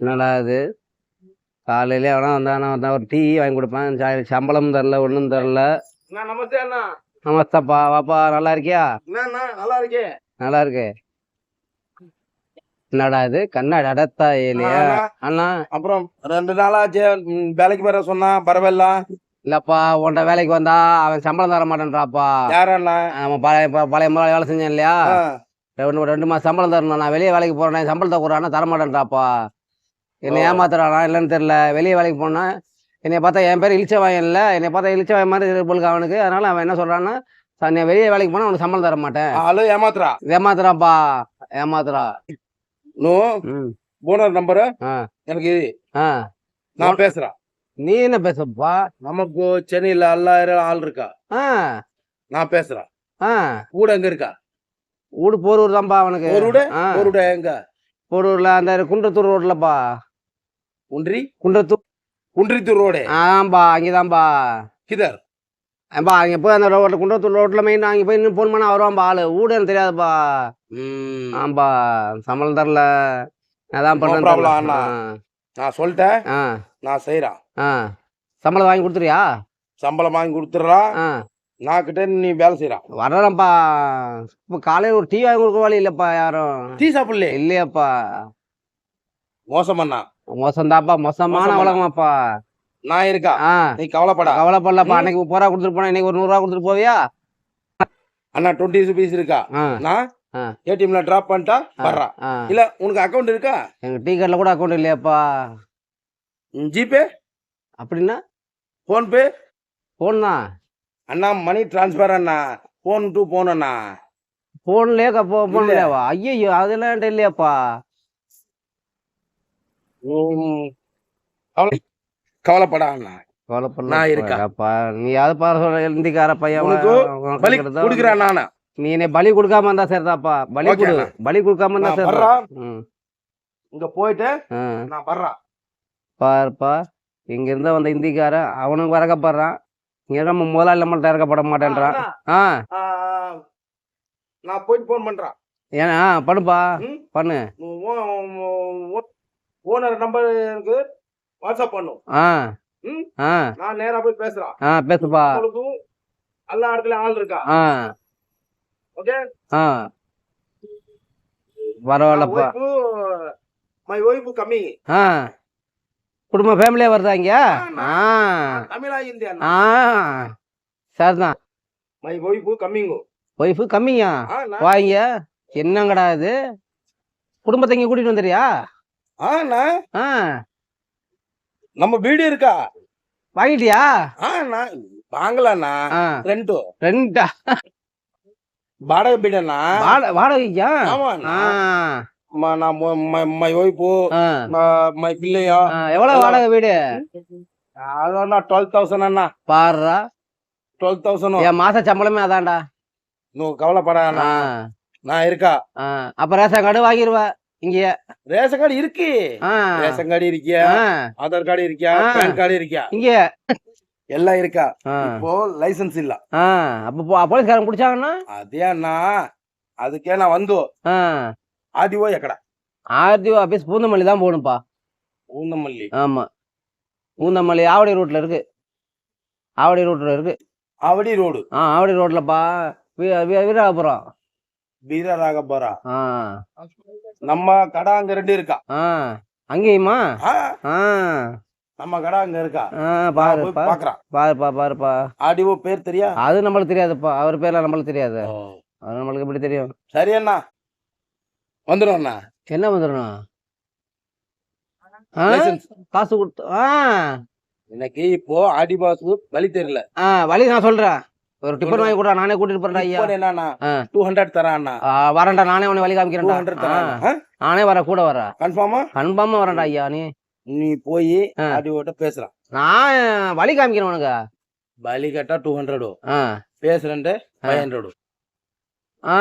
என்னடா இது? காலையிலே அவனா வந்தானா வந்தா ஒரு டீ வாங்கி கொடுப்பேன் சம்பளம் தரல ஒன்றும் தரல. நமஸ்தே அண்ணா. நமஸ்தப்பா வாப்பா நல்லா இருக்கியா? நல்லா இருக்கே. நல்லா இருக்கு. என்னடா இது? கண்ணாடி அடத்தா ஏலியா? அண்ணா, அப்புறம் ரெண்டு நாளாச்சு வேலைக்கு வர சொன்னா பரவாயில்ல. இல்லப்பா உன்ட வேலைக்கு வந்தா அவன் சம்பளம் தர மாட்டேன்றாப்பா. யாரண்ணா அவன் பழைய பழைய முதலாளி வேலை செஞ்சேன் இல்லையா? ரெண்டு ரெண்டு மாசம் சம்பளம் தரணும் நான் வெளியே வேலைக்கு போறேன் சம்பளத்தை கொடுறானா தர மாட்டேன்றாப்பா. என்னை. ஏமாத்துறானா இல்லைன்னு தெரியல. வெளியே வேலைக்கு போனேன் என்னை பார்த்தா என் பேர் இழிச்சவாயன் இல்லை. என்னை பார்த்தா இழிச்சவாயன் மாதிரி இருக்கு போலுக்கு அவனுக்கு. அதனால அவன் என்ன சொல்றான்னா "சார், நீ வெளியே வேலைக்கு போனா உனக்கு சம்பளம் தர மாட்டேன். ஆளு ஏமாத்துறா. ஏமாத்துறாப்பா. ஏமாத்துறா. நோ. ம். Owner number. எனக்கு இது. ஆ. நான் பேசுறேன் நீ என்ன பேசப்பா நமக்கு சென்னையில எல்லாயிரம் ஆள் இருக்கா? ஆ. நான் பேசுறேன் கூட எங்க இருக்கா? ஊடு போரூர் தான்ப்பா அவனுக்கு. ஒரு வீடு எங்க? போரூர்ல அந்த குன்றத்தூர் ரோட்லப்பா. குன்றி? குன்றத்தூர் குன்றித்தூர் ரோடு. ஆம்பா அங்கேதான்பா கிதர். ஏன்பா அங்கே போய் அந்த ரோட்டில் குன்றத்தூர் ரோட்டில் மெயின் அங்கே போய் இன்னும் ஃபோன் பண்ணால் வருவான்பா ஆளு. ஊடு எனக்கு தெரியாதுப்பா ஆம்பா சம்பளம் தரல. அதான் பண்ணேன் அண்ணா. நான் சொல்லிட்டேன். ஆ. நான் செய்யறேன் ஆ. சம்பளம் வாங்கி கொடுத்துறியா? சம்பளம் வாங்கி கொடுத்துட்றா. ஆ. நான் கிட்ட நீ வேலை செய்யறான் வர்றேன்ப்பா. இப்போ காலையில் ஒரு டீ வாங்கி கொடுக்க வழி இல்லைப்பா யாரும். டீ சாப்பிடல இல்லையாப்பா. மோசமண்ணா மோசம்தாப்பா மோசமான மோசமா? உலகமாப்பா. நான் இருக்கா? நீ கவலைப்படா. கவலைப்படலப்பா. அன்னைக்கு முப்பது ரூபா கொடுத்துட்டு போனேன். இன்னைக்கு ஒரு நூறுரூவா கொடுத்துட்டு போவியா? அண்ணா டுவெண்ட்டி ருபீஸ் இருக்கா? நான். ஏடிஎம்ல டிராப் பண்ணிட்டா வர்றா. இல்ல உனக்கு அக்கவுண்ட் இருக்கா? எங்கள் டீ கடையில் கூட அக்கௌண்ட் இல்லையாப்பா. ஜிபே அப்படின்னா? ஃபோன்பே ஃபோன் தான் அண்ணா மணி டிரான்ஸ்ஃபர் அண்ணா. ஃபோன் டு ஃபோன் அண்ணா. ஃபோன்லேயே ஃபோன் இல்ல. இல்லையாவா ஐயோ அதெல்லாம் இல்லையாப்பா. ம், கவலை கவலைப்படா அண்ணா நான் நீ யாவது பாரு சொல்ற? இந்திக்கார பையன் பலி கொடுக்கறதா? கொடுக்குறேன் நானு. நீ என்னை பலி கொடுக்காம இருந்தா சரிதாப்பா பலி கொடு. பலி கொடுக்காம இருந்தா. ம். இங்க போயிட்டு ஆ. நான் வர்றேன் பாருப்பா இங்க இருந்தா வந்த இந்திக்காரன் அவனுக்கு வரக்கப்படுறான் இங்க நம்ம முதலாளி நம்மள்ட்ட இறக்கப்பட மாட்டேன்றான். ஆ நான் போயிட்டு ஃபோன் பண்றேன் ஏன்னா ஆ, பண்ணுப்பா? பண்ணு. ஓனர் நம்பர் எனக்கு வாட்ஸ்அப் பண்ணும் ஆ? ஆ. நான் நேரா போய் பேசுறேன். ஆ பேசுப்பா. உங்களுக்கும் எல்லா இடத்துலயும் ஆள் இருக்கா? ஆ. ஓகே? ஆ. பரவாயில்லப்பா. மை ஒய்ஃபு கம்மி ஆ. குடும்ப ஃபேமிலியா வருதா இங்க? ஆ தமிழா இந்தியா ஆ. சரிதான். மை ஒய்ஃபு கம்மிங்கு ஒய்ஃபு கம்மியா வாங்க. என்னங்கடா இது? குடும்பத்தை இங்க கூட்டிட்டு வந்துறியா ஆண்ணா நம்ம வீடு இருக்கா? வாங்கிட்டியா? ஆண்ணா வாங்கலாண்ணா. ரெண்டு. ரெண்டா? வாடகை வீடுண்ணா. வாட- வாடகைக்கா? ஆமாண்ணா. ம- ஒய்ஃபு மை பிள்ளையா. எவ்வளவு வாடகை வீடு? அதான் டுவெல் தௌசண்ட் அண்ணா. பாருடா. டுவெல் தௌசண்ட் என் மாச சம்பளமே அதான்டா. நீ கவலைப்படாண்ணா நான் இருக்கா? அப்ப ரேஷன் கார்டு வாங்கிருவ. இங்க ரேஷன் கார்டு இருக்கு. ரேஷன் கார்டு இருக்கியா? ஆதார் கார்டு இருக்கியா? பேன் கார்டு இருக்கியா? இங்க எல்லாம் இருக்கா? இப்போ லைசன்ஸ் இல்ல. அப்போ போலீஸ்காரன் பிடிச்சாங்கன்னா? அதேண்ணா அதுக்கே நான் வந்தோம் ஆர்டிஓ எக்கடா ஆர்டிஓ ஆபீஸ் பூந்தமல்லி தான் போகணும்ப்பா. பூந்தமல்லி. ஆமா. பூந்தமல்லி ஆவடி ரோட்ல இருக்கு. ஆவடி ரோட்ல இருக்கு. ஆவடி ரோடு. ஆ ஆவடி ரோட்லப்பா. வீராபுரம் வீரராகபுரம். ஆ. நம்ம கடை அங்க ரெண்டு இருக்கா? அங்கேயுமா? நம்ம கடை அங்க இருக்கா? பாரு பாரு. பாக்குறான். பாருப்பா பாருப்பா. ஆடிவோ பேர் தெரியா? அது நம்மளுக்கு தெரியாதுப்பா. அவர் பேர்லாம் நம்மளுக்கு தெரியாது. அது நம்மளுக்கு எப்படி தெரியும்? சரி அண்ணா. வந்துடும் அண்ணா. என்ன லைசன்ஸ். காசு கொடுத்து ஆ. எனக்கு இப்போ ஆடி பாஸுக்கு வழி தெரியல. வழி நான் சொல்றேன். ஒரு டிஃபன் வாங்கி கொடுறா நானே கூட்டிட்டு போறேன் ஐயா என்னண்ணா. டூ ஹண்ட்ரட் ஆ, வரேன்டா நானே உன்னை வழி டூ காமிக்கிறேன்டா ஹண்ட்ரட் தரேன் நானே வர கூட வர கன்ஃபார்மா கன்ஃபார்மா வரேன்டா ஐயா நீ நீ போய் ஆ. ஆடிவோட்ட பேசுறான் நான் வழி காமிக்கிறேன் உனக்கு வழி கட்டா டூ ஹண்ட்ரட் பேசுறேன்ட்டு ஃபைவ் ஹண்ட்ரட் ஆ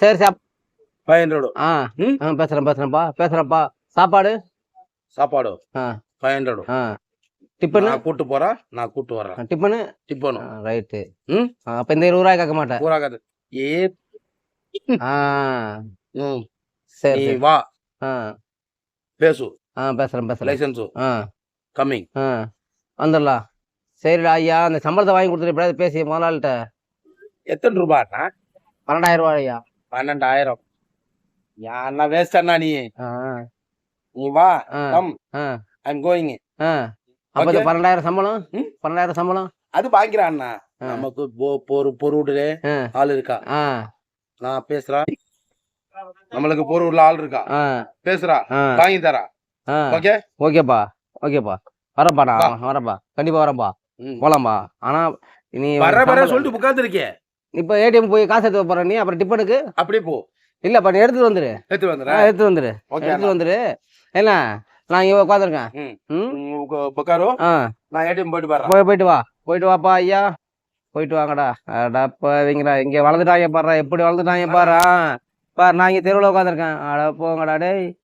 சரி சாப் ஃபைவ் ஹண்ட்ரட்? ஆ, பேசுறேன் பேசுறேன்ப்பா பேசுறேன்ப்பா சாப்பாடு சாப்பாடு ஆ ஃபைவ் ஹண்ட்ரட் ஆ டிஃபனு நான் கூட்டு போறேன் நான் கூட்டு வர்றேன் டிஃபனு டிப்பனும் ரைட்டு. ம்? அப்ப இந்த இருபது ரூபாய் கேட்க மாட்டேன். பூராகாது ஏ ம், சரி வா. ஆ. பேசு. ஆ பேசுகிறேன் பேசுகிறேன் லைசன்ஸு. ஆ. கம்மிங். ஆ. வந்துடலாம் சரிடா ஐயா அந்த சம்பளத்தை வாங்கி கொடுத்துட்டு எப்படியாவது பேசி முதலாளிகிட்ட எத்தனை ரூபாண்ணா பன்னெண்டாயிரம் ரூபாய் ஐயா. பன்னெண்டாயிரம். அண்ணா வேஸ்ட் அண்ணா நீ. ஆ. நீ வா. ஆ. கம் ஆ. ஐம் கோயிங் ஆ. அப்போ. பன்னெண்டாயிரம் சம்பளம்? பன்னெண்டாயிரம் சம்பளம்? அது வாங்கிறான் அண்ணா. ஆ. நமக்கு பொ- பொறு பொருவுடலே ஆ. ஆள் இருக்கா? நான் பேசுறேன் நம்மளுக்கு பொருவுல ஆள் இருக்கா? பேசுறா. வாங்கி தரா ஓகே? ஓகேப்பா. ஓகேப்பா. வரப்பா நான். வரப்பா கண்டிப்பா வரப்பா போலாம்பா ஆனா நீ வர வர சொல்லிட்டு உட்கார்ந்து இருக்கேன் இப்போ ஏடிஎம் போய் காசு எடுத்து போற நீ அப்புறம் டிப்பனுக்கு அப்படியே போ. இல்லப்பா நீ எடுத்துட்டு வந்துரு. எடுத்து எடுத்துட்டு வந்துரு. ஓகே எடுத்துட்டு வந்துரு. என்ன? நான் இங்க உட்காந்துருக்கேன் உட்காரோ நான் ஏடிஎம் போயிட்டு வரேன் போய் போயிட்டு வா. போயிட்டு வாப்பா ஐயா. போயிட்டு வாங்கடா. அடப்பா இவங்கடா. இங்க வளர்ந்துட்டாங்க பாரு எப்படி வளர்ந்துட்டாங்க பாரு. பாரு நான் இங்க தெருவில் உட்காந்துருக்கேன் அட போங்கடா டேய்.